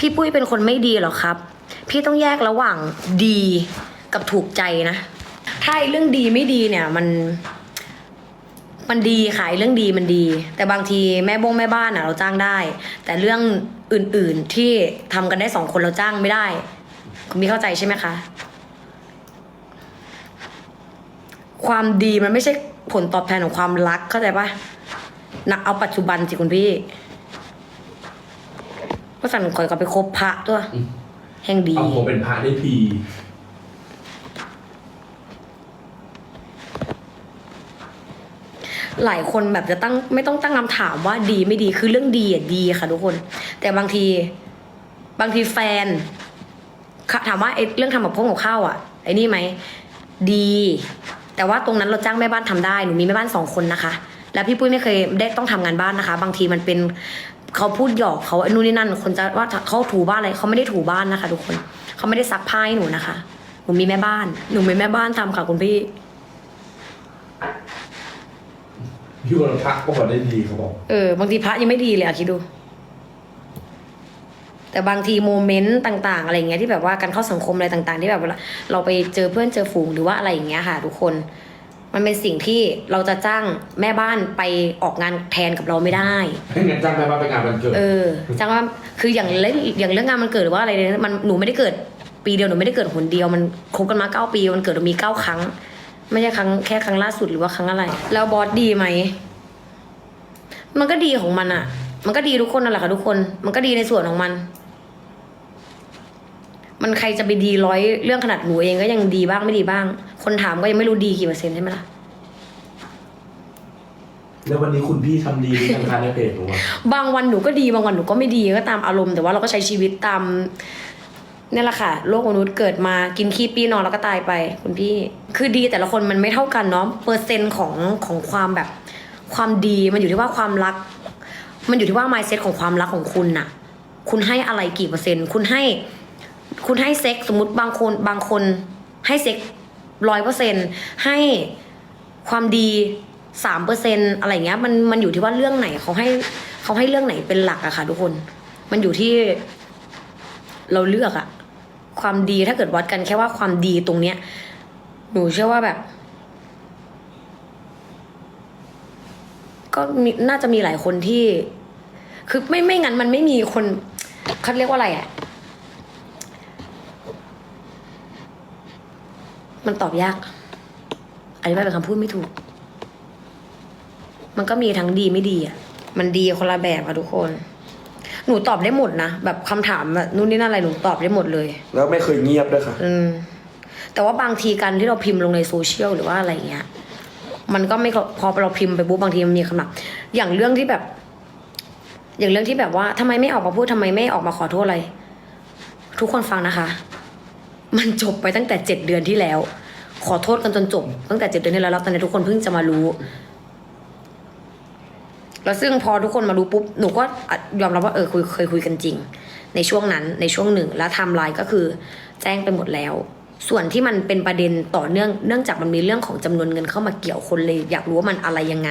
พี่ปุ้ยเป็นคนไม่ดีหรอครับ พี่ต้องแยกระหว่างดีกับถูกใจนะ ถ้าเรื่องดีไม่ดีเนี่ยมัน มันดีค่ะเรื่องดีมันดี แต่บางทีแม่บงแม่บ้านอะ เราจ้างได้ แต่เรื่องอื่น ๆที่ทำกันได้สองคนเราจ้างไม่ได้คุณมีเข้าใจใช่ไหมคะ ความดีมันไม่ใช่ผลตอบแทนของความรักเข้าใจปะนักเอาปัจจุบันสิคุณพี่ ก็สั่นคอยก็ไปคบพระตัวอืมแห่งดี เอาผมเป็นพระได้พีหลายคนแบบจะตั้งไม่ต้องตั้งคำถามว่าดีไม่ดีคือเรื่องดีอะดีค่ะทุกคน แต่บางที บางทีแฟนค่ะถามว่าไอ้เรื่องทำกับพวกกับข้าวอะไอ้นี่ไหมดี แต่ว่าตรงนั้นเราจ้างแม่บ้านทำได้หนูมีแม่บ้านสองคนนะคะ แล้วพี่ปุ้ยไม่เคยได้ต้องทำงานบ้านนะคะ บางทีมันเป็น เขาพูดหยอกเขาไอ้นู่นนี่นั่นคนจะว่าเขาถูบ้านอะไรเขาไม่ได้ถูบ้านนะคะ ทุกคนเขาไม่ได้ซักผ้าให้หนูนะคะหนูมีแม่บ้านหนูมีแม่บ้านทำค่ะคุณพี่พี่วันพระก็บอกได้ดีเขาบอกเออบางทีพระยังไม่ดีเลยอะคิดดู แต่บางทีโมเมนต์ต่างๆ อะไรอย่างเงี้ยที่แบบว่าการเข้าสังคมอะไรต่าง ๆ ที่แบบเวลาเราไปเจอเพื่อนเจอฝูงหรือว่าอะไรอย่างเงี้ยค่ะ ทุกคน มันเป็นสิ่งที่เราจะจ้างแม่บ้านไปออกงานแทนกับเราไม่ได้ ให้เงินจ้างแม่บ้านไปงานวันเกิด เออจ้างว่าคืออย่างเล่นอย่างเรื่องงานมันเกิดหรือว่าอะไรเนี่ยมันหนูไม่ได้เกิดปีเดียวหนูไม่ได้เกิดหนเดียวมันคบกันมาเก้าปีมันเกิดมีเก้าครั้ง ไม่ใช่ครั้งแค่ครั้งล่าสุดหรือว่าครั้งอะไร แล้วบอสดีไหมมันก็ดีของมันอะมันก็ดีทุกคนนั่นแหละค่ะทุกคน มันก็ดีในส่วนของมัน มันใครจะไปดีร้อยเรื่องขนาดหนูเองก็ยังดีบ้างไม่ดีบ้าง คนถามก็ยังไม่รู้ดีกี่เปอร์เซ็นต์ใช่ไหมล่ะ แล้ววันนี้คุณพี่ทำดีในทางการในเพจหนูอะบางวันหนูก็ดีบางวันหนูก็ไม่ดีก็ตามอารมณ์แต่ว่าเราก็ใช้ชีวิตตามนี่แหละค่ะโลกมนุษย์เกิดมากินขี้ปีนอนแล้วก็ตายไปคุณพี่ คือดีแต่ละคนมันไม่เท่ากันเนาะเปอร์เซ็นต์ของของความแบบ ความดีมันอยู่ที่ว่าความรัก มันอยู่ที่ว่า mindset ของความรักของคุณน่ะ คุณให้อะไรกี่เปอร์เซ็นต์ คุณให้ คุณให้เซ็กสมมติบางคนบางคนให้เซ็กร้อยเปอร์เซ็นให้ความดีสามเปอร์เซ็นอะไรเงี้ยมันมันอยู่ที่ว่าเรื่องไหนเขาให้เขาให้เรื่องไหนเป็นหลักอะค่ะ ทุกคน มันอยู่ที่ เราเลือกอะความดีถ้าเกิดวัดกันแค่ว่าความดีตรงเนี้ย หนูเชื่อว่าแบบ ก็มีน่าจะมีหลายคนที่ คือไม่ไม่งั้นมันไม่มีคนเขาเรียกว่าอะไรอะ มันตอบยากอธิบายเป็นคำพูดไม่ถูก มันก็มีทั้งดีไม่ดีอะ มันดีคนละแบบอะทุกคน หนูตอบได้หมดนะ แบบคำถามแบบนู่นนี่นั่นอะไรหนูตอบได้หมดเลย แล้วไม่เคยเงียบด้วยค่ะ อืม แต่ว่าบางทีการที่เราพิมพ์ลงในโซเชียลหรือว่าอะไรเงี้ย มันก็ไม่พอเราพิมพ์ไปปุ๊บบางทีมันมีคำถามอย่างเรื่องที่แบบ อย่างเรื่องที่แบบว่าทำไมไม่ออกมาพูดทำไมไม่ออกมาขอโทษอะไร ทุกคนฟังนะคะ มันจบไปตั้งแต่เจ็ดเดือนที่แล้ว ขอโทษกันจนจบ ตั้งแต่เจ็ดเดือนที่แล้วแล้วตอนนี้ทุกคนเพิ่งจะมารู้ แล้วซึ่งพอทุกคนมารู้ปุ๊บหนูก็ยอมรับว่าเออคุยเคยคุยกันจริง ในช่วงนั้นในช่วงหนึ่งแล้วไทม์ไลน์ก็คือ แจ้งไปหมดแล้ว ส่วนที่มันเป็นประเด็นต่อเนื่องเนื่องจากมันมีเรื่องของจำนวนเงินเข้ามาเกี่ยวคนเลย อยากรู้ว่ามันอะไรยังไง